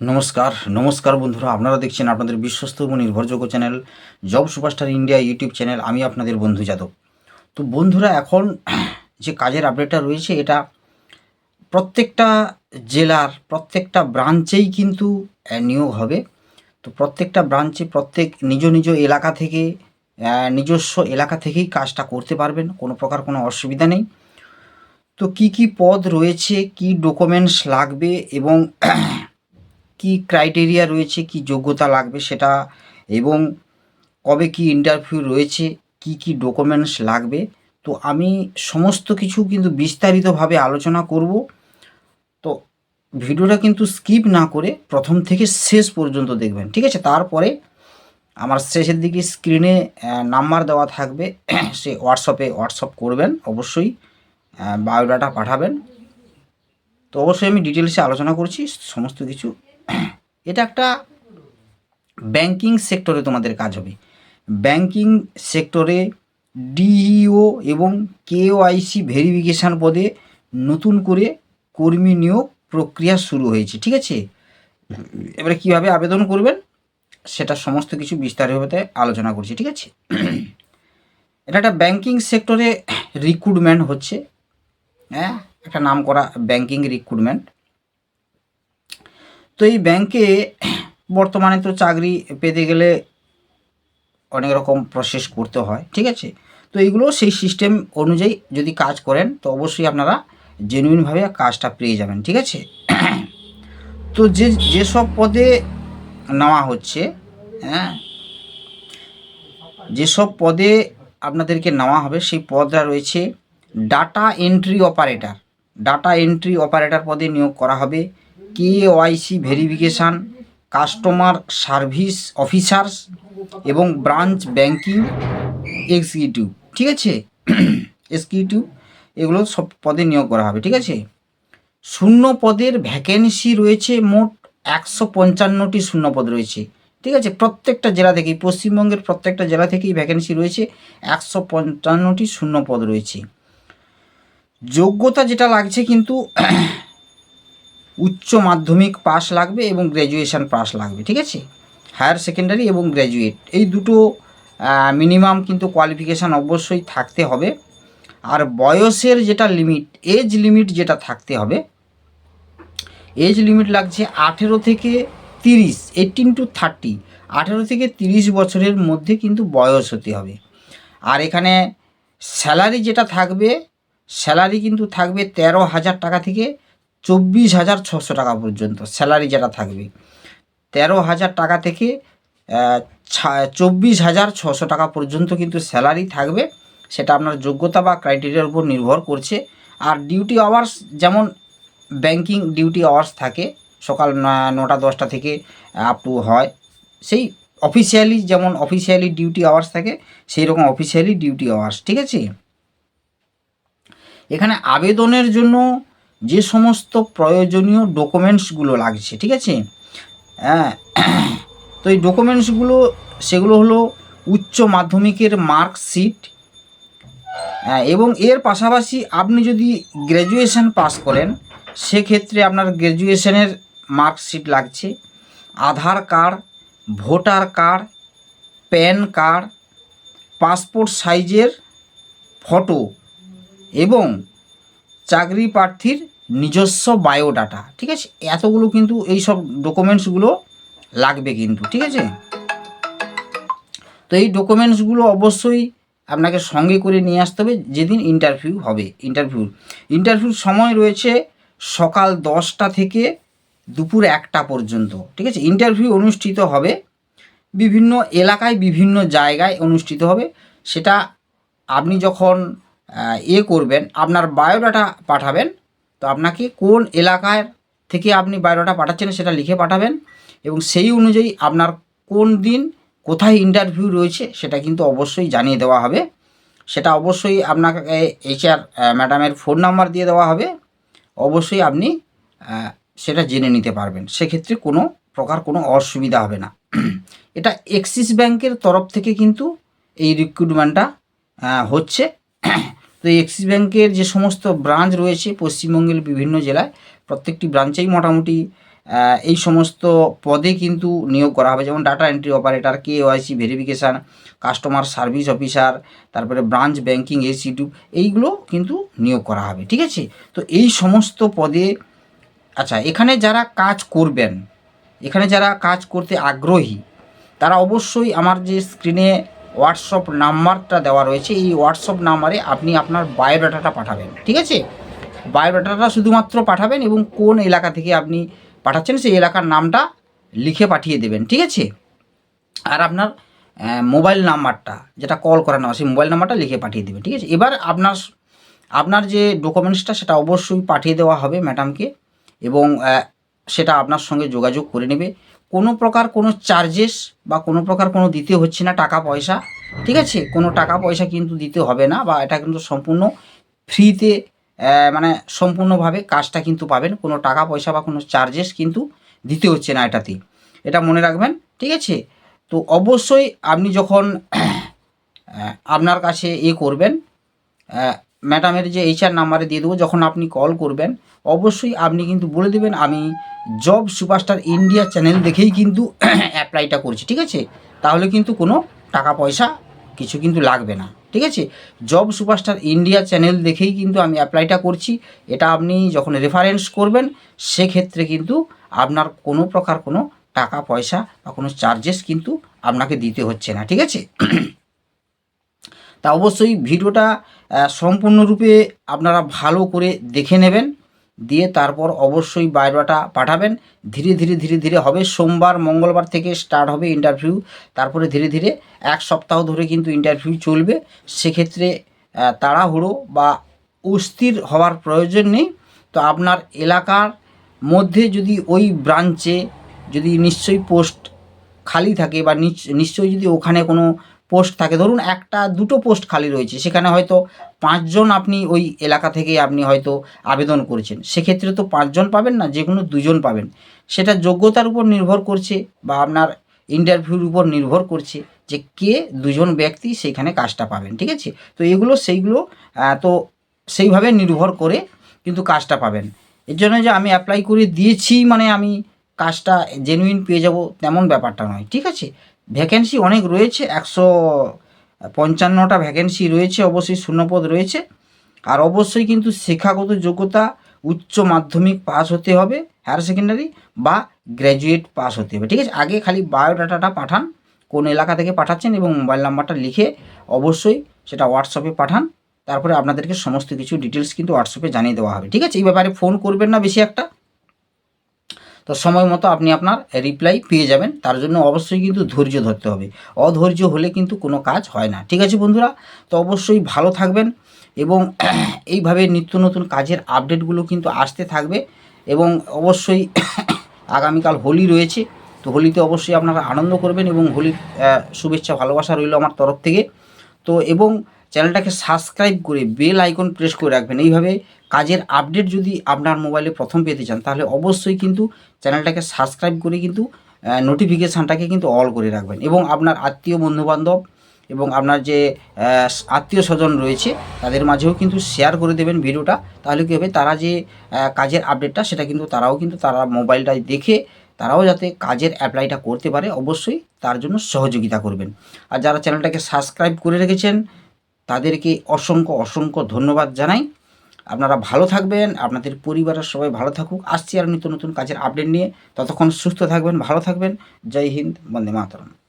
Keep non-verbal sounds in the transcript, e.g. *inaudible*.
নমস্কার নমস্কার বন্ধুরা, আপনারা দেখছেন আপনাদের বিশ্বস্ত এবং নির্ভরযোগ্য channel job superstar India YouTube channel, আমি আপনাদের বন্ধু যাদব। তো বন্ধুরা, এখন যে কাজের আপডেটটা রয়েছে, এটা প্রত্যেকটা জেলার, প্রত্যেকটা ব্রাঞ্চেই কিন্তু নিয়োগ হবে। তো প্রত্যেকটা ব্রাঞ্চে প্রত্যেক নিজ নিজ এলাকা থেকে নিজস্ব এলাকা থেকেই কাজটা করতে পারবেন, কোনো প্রকার কোনো অসুবিধা নেই। তো কি কি পদ রয়েছে, কি ডকুমেন্টস লাগবে এবং কি ক্রাইটেরিয়া রয়েছে, কি যোগ্যতা লাগবে সেটা এবং কবে কি ইন্টারভিউ রয়েছে, কি কি ডকুমেন্টস লাগবে, তো আমি সমস্ত কিছু কিন্তু বিস্তারিতভাবে আলোচনা করব। তো ভিডিওটা কিন্তু স্কিপ না করে প্রথম থেকে শেষ পর্যন্ত দেখবেন, ঠিক আছে? তারপরে আমার শেষের দিকে স্ক্রিনে নাম্বার দেওয়া থাকবে, *clears throat* সে হোয়াটসঅ্যাপে হোয়াটসঅ্যাপ করবেন, অবশ্যই বায়োডাটা পাঠাবেন। তো অবশ্যই আমি ডিটেলসে আলোচনা করছি, সমস্ত কিছু এটা একটা ব্যাংকিং সেক্টরে তোমাদের কাজ হবে। ব্যাংকিং সেক্টরে ডিইও এবং কেওআইসি ভেরিফিকেশান পদে নতুন করে কর্মী নিয়োগ প্রক্রিয়া শুরু হয়েছে, ঠিক আছে? এবারে কীভাবে আবেদন করবেন সেটা সমস্ত কিছু বিস্তারিতভাবে আলোচনা করছি, ঠিক আছে? এটা একটা ব্যাংকিং সেক্টরে রিক্রুটমেন্ট হচ্ছে। হ্যাঁ একটা নাম করা ব্যাংকিং রিক্রুটমেন্ট তো এই ব্যাংকে বর্তমানে তো চাকরি পেতে গেলে অনেক রকম প্রসেস করতে হয়, ঠিক আছে? তো এইগুলো সেই সিস্টেম অনুযায়ী যদি কাজ করেন, তো অবশ্যই আপনারা জেনুইনভাবে কাজটা পেয়ে যাবেন, ঠিক আছে? তো যে যেসব পদে নেওয়া হচ্ছে হ্যাঁ? যেসব পদে আপনাদেরকে নেওয়া হবে, সেই পদটা রয়েছে data entry operator data entry operator পদে নিয়োগ করা হবে। K YC verification, customer service officers এবং ব্রাঞ্চ ব্যাংকিং এক্সিকিউটিভ, ঠিক আছে? *clears throat* এক্সিকিউটিভ, এগুলো সব পদে নিয়োগ করা হবে, ঠিক আছে? শূন্য পদের ভ্যাকেন্সি রয়েছে মোট একশো পঞ্চান্নটি শূন্য পদ রয়েছে, ঠিক আছে? প্রত্যেকটা জেলা থেকেই, পশ্চিমবঙ্গের প্রত্যেকটা জেলা থেকেই ভ্যাকেন্সি রয়েছে, একশো পঞ্চান্নটি শূন্য পদ রয়েছে। যোগ্যতা যেটা লাগছে কিন্তু উচ্চ মাধ্যমিক পাস লাগবে এবং গ্র্যাজুয়েশান পাস লাগবে, ঠিক আছে? হায়ার সেকেন্ডারি এবং গ্র্যাজুয়েট এই দুটো মিনিমাম কিন্তু কোয়ালিফিকেশান অবশ্যই থাকতে হবে। আর বয়সের যেটা লিমিট এজ লিমিট যেটা থাকতে হবে এজ লিমিট লাগছে আঠেরো থেকে তিরিশ এইটিন টু থার্টি আঠেরো থেকে তিরিশ বছরের মধ্যে কিন্তু বয়স হতে হবে। আর এখানে স্যালারি যেটা থাকবে স্যালারি কিন্তু থাকবে তেরো হাজার টাকা থেকে চব্বিশ হাজার ছশো টাকা পর্যন্ত স্যালারি যেটা থাকবে। তেরো হাজার টাকা থেকে চব্বিশ হাজার ছশো টাকা পর্যন্ত কিন্তু স্যালারি থাকবে। সেটা আপনার যোগ্যতা বা ক্রাইটেরিয়ার উপর নির্ভর করছে। আর ডিউটি আওয়ার্স যেমন ব্যাংকিং ডিউটি আওয়ার্স থাকে, সকাল নটা, দশটা থেকে আপ টু হয়। সেই অফিসিয়ালি যেমন অফিসিয়ালি ডিউটি আওয়ার্স থাকে, সেই রকম অফিসিয়ালি ডিউটি আওয়ার্স, ঠিক আছে? এখানে আবেদনের জন্য যে সমস্ত প্রয়োজনীয় ডকুমেন্টসগুলো লাগছে ঠিক আছে? হ্যাঁ *clears throat* তো এই ডকুমেন্টসগুলো সেগুলো হলো উচ্চ মাধ্যমিকের মার্কশিট হ্যাঁ, এবং এর পাশাপাশি আপনি যদি গ্র্যাজুয়েশন পাস করেন সেক্ষেত্রে আপনার গ্র্যাজুয়েশনের মার্কশিট লাগছে। Aadhaar card voter card PAN card passport সাইজের ফটো এবং চাকরি প্রার্থীর নিজস্ব বায়োডাটা, ঠিক আছে? এতগুলো কিন্তু এই সব ডকুমেন্টসগুলো লাগবে কিন্তু, ঠিক আছে? তো এই ডকুমেন্টসগুলো অবশ্যই আপনাকে সঙ্গে করে নিয়ে আসতে হবে, যেদিন ইন্টারভিউ হবে ইন্টারভিউ ইন্টারভিউর সময় রয়েছে সকাল দশটা থেকে দুপুর একটা পর্যন্ত, ঠিক আছে? ইন্টারভিউ অনুষ্ঠিত হবে বিভিন্ন এলাকায়, বিভিন্ন জায়গায় অনুষ্ঠিত হবে। সেটা আপনি যখন এ করবেন, আপনার বায়োডাটা পাঠাবেন। তো আপনাকে কোন এলাকায় থেকে আপনি বায়োডাটা পাঠাচ্ছেন সেটা লিখে পাঠাবেন এবং সেই অনুযায়ী আপনার কোন দিন কোথায় ইন্টারভিউ রয়েছে সেটা কিন্তু অবশ্যই জানিয়ে দেওয়া হবে। সেটা অবশ্যই আপনাকে এইচআর ম্যাডামের ফোন নাম্বার দিয়ে দেওয়া হবে। অবশ্যই আপনি সেটা জেনে নিতে পারবেন। সেক্ষেত্রে কোনো প্রকার কোনো অসুবিধা হবে না। *clears throat* এটা এক্সিস ব্যাংকের তরফ থেকে কিন্তু এই রিক্রুটমেন্টটা হচ্ছে। *coughs* তো এই এক্সিস ব্যাংকের যে সমস্ত ব্রাঞ্চ রয়েছে পশ্চিমবঙ্গের বিভিন্ন জেলায়, প্রত্যেকটি ব্রাঞ্চেই মোটামুটি এই সমস্ত পদে কিন্তু নিয়োগ করা হবে। যেমন data entry operator K YC verification customer service officer তারপরে ব্রাঞ্চ ব্যাংকিং এসিটিউ এইগুলো কিন্তু নিয়োগ করা হবে, ঠিক আছে? তো এই সমস্ত পদে আচ্ছা এখানে যারা কাজ করবেন, এখানে যারা কাজ করতে আগ্রহী, তারা অবশ্যই আমার যে স্ক্রিনে হোয়াটসঅ্যাপ নাম্বারটা দেওয়া রয়েছে। এই হোয়াটসঅ্যাপ নাম্বারে আপনি আপনার বায়োডাটাটা পাঠাবেন, ঠিক আছে? বায়োডাটাটা শুধুমাত্র পাঠাবেন এবং কোন এলাকা থেকে আপনি পাঠাচ্ছেন সেই এলাকার নামটা লিখে পাঠিয়ে দেবেন, ঠিক আছে? আর আপনার মোবাইল নাম্বারটা, যেটা কল করার নাম্বার সেই মোবাইল নাম্বারটা লিখে পাঠিয়ে দেবেন, ঠিক আছে? এবার আপনার আপনার যে ডকুমেন্টসটা সেটা অবশ্যই পাঠিয়ে দেওয়া হবে ম্যাডামকে এবং সেটা আপনার সঙ্গে যোগাযোগ করে নেবে। কোনো প্রকার কোনো চার্জেস বা কোনো প্রকার কোনো দিতে হচ্ছে না টাকা পয়সা, ঠিক আছে? কোনো টাকা পয়সা কিন্তু দিতে হবে না বা এটা কিন্তু সম্পূর্ণ ফ্রিতে মানে সম্পূর্ণভাবে কাজটা কিন্তু পাবেন। কোনো টাকা পয়সা বা কোনো চার্জেস কিন্তু দিতে হচ্ছে না এটাতে। এটা মনে রাখবেন, ঠিক আছে? তো অবশ্যই আপনি যখন আপনার কাছে এ করবেন ম্যাডামের যে এইচআর নাম্বারে দিয়ে দেবো, যখন আপনি কল করবেন, অবশ্যই আপনি কিন্তু বলে দেবেন, আমি জব সুপারস্টার ইন্ডিয়া চ্যানেল দেখেই কিন্তু *clears throat* অ্যাপ্লাইটা করছি, ঠিক আছে? তাহলে কিন্তু কোনো টাকা পয়সা কিছু কিন্তু লাগবে না, ঠিক আছে? জব সুপারস্টার ইন্ডিয়া চ্যানেল দেখেই কিন্তু আমি অ্যাপ্লাইটা করছি, এটা আপনি যখন রেফারেন্স করবেন, সেক্ষেত্রে কিন্তু আপনার কোনো প্রকার কোনো টাকা পয়সা বা কোনো চার্জেস কিন্তু আপনাকে দিতে হচ্ছে না, ঠিক আছে? *clears throat* তা অবশ্যই ভিডিওটা সম্পূর্ণরূপে আপনারা ভালো করে দেখে নেবেন, দিয়ে তারপর অবশ্যই বায়োডাটা পাঠাবেন। ধীরে ধীরে ধীরে ধীরে হবে, সোমবার, মঙ্গলবার থেকে স্টার্ট হবে ইন্টারভিউ তারপরে ধীরে ধীরে এক সপ্তাহ ধরে কিন্তু ইন্টারভিউ চলবে। সেক্ষেত্রে তাড়াহুড়ো বা অস্থির হওয়ার প্রয়োজন নেই। তো আপনার এলাকার মধ্যে যদি ওই ব্রাঞ্চে যদি নিশ্চয়ই পোস্ট খালি থাকে বা নিশ্চয়ই যদি ওখানে কোনো পোস্ট থাকে। ধরুন একটা, দুটো পোস্ট খালি রয়েছে, সেখানে হয়তো পাঁচজন আপনি ওই এলাকা থেকে আপনি হয়তো আবেদন করেছেন। সেক্ষেত্রে তো পাঁচজন পাবেন না যে কোনো দুজন পাবেন। সেটা যোগ্যতার উপর নির্ভর করছে বা আপনার ইন্টারভিউর উপর নির্ভর করছে যে কে দুজন ব্যক্তি সেইখানে কাজটা পাবেন, ঠিক আছে? তো এগুলো, সেইগুলো তো সেইভাবে নির্ভর করে কিন্তু কাজটা পাবেন। এর জন্য যে আমি অ্যাপ্লাই করে দিয়েছি মানে আমি কাজটা জেনুইন পেয়ে যাব, তেমন ব্যাপারটা নয়, ঠিক আছে? ভ্যাকেন্সি অনেক রয়েছে, একশো পঞ্চান্নটা ভ্যাকেন্সি রয়েছে, অবশ্যই শূন্যপদ রয়েছে। আর অবশ্যই কিন্তু শিক্ষাগত যোগ্যতা উচ্চ মাধ্যমিক পাস হতে হবে, হায়ার সেকেন্ডারি বা গ্র্যাজুয়েট পাস হতে হবে। ঠিক আছে? আগে খালি বায়োডাটাটা পাঠান, কোন এলাকা থেকে পাঠাচ্ছেন এবং মোবাইল নাম্বারটা লিখে অবশ্যই সেটা হোয়াটসঅ্যাপে পাঠান, তারপরে আপনাদেরকে সমস্ত কিছু ডিটেলস কিন্তু হোয়াটসঅ্যাপে জানিয়ে দেওয়া হবে। ঠিক আছে? এই ব্যাপারে ফোন করবেন না বেশি একটা। তো সময় মতো আপনি আপনার রিপ্লাই পেয়ে যাবেন। তার জন্য অবশ্যই কিন্তু ধৈর্য ধরতে হবে। অধৈর্য হলে কিন্তু কোনো কাজ হয় না। ঠিক আছে বন্ধুরা? তো অবশ্যই ভালো থাকবেন এবং *clears throat* এইভাবে নিত্য নতুন কাজের আপডেটগুলো কিন্তু আসতে থাকবে এবং অবশ্যই *clears throat* আগামীকাল হোলি রয়েছে। তো হোলিতে অবশ্যই আপনারা আনন্দ করবেন এবং হোলির শুভেচ্ছা, ভালোবাসা রইল আমার তরফ থেকে। তো এবং চ্যানেলটাকে সাবস্ক্রাইব করে বেল আইকন প্রেস করে রাখবেন। এইভাবে কাজের আপডেট যদি আপনার মোবাইলে প্রথম পেতে চান, তাহলে অবশ্যই কিন্তু চ্যানেলটাকে সাবস্ক্রাইব করে কিন্তু নোটিফিকেশানটাকে কিন্তু অল করে রাখবেন। এবং আপনার আত্মীয় বন্ধুবান্ধব এবং আপনার যে আত্মীয় স্বজন রয়েছে, তাদের মাঝেও কিন্তু শেয়ার করে দেবেন ভিডিওটা তাহলে কী হবে? তারা যে কাজের আপডেটটা সেটা কিন্তু তারাও কিন্তু তারা মোবাইলটায় দেখে, তারাও যাতে কাজের অ্যাপ্লাইটা করতে পারে, অবশ্যই তার জন্য সহযোগিতা করবেন। আর যারা চ্যানেলটাকে সাবস্ক্রাইব করে রেখেছেন, তাদেরকে অসংখ্য অসংখ্য ধন্যবাদ জানাই। আপনারা ভালো থাকবেন, আপনাদের পরিবারের সবাই ভালো থাকুক। আসছি আর নতুন নতুন কাজের আপডেট নিয়ে। ততক্ষণ সুস্থ থাকবেন, ভালো থাকবেন। জয় হিন্দ, বন্দে মাতরম।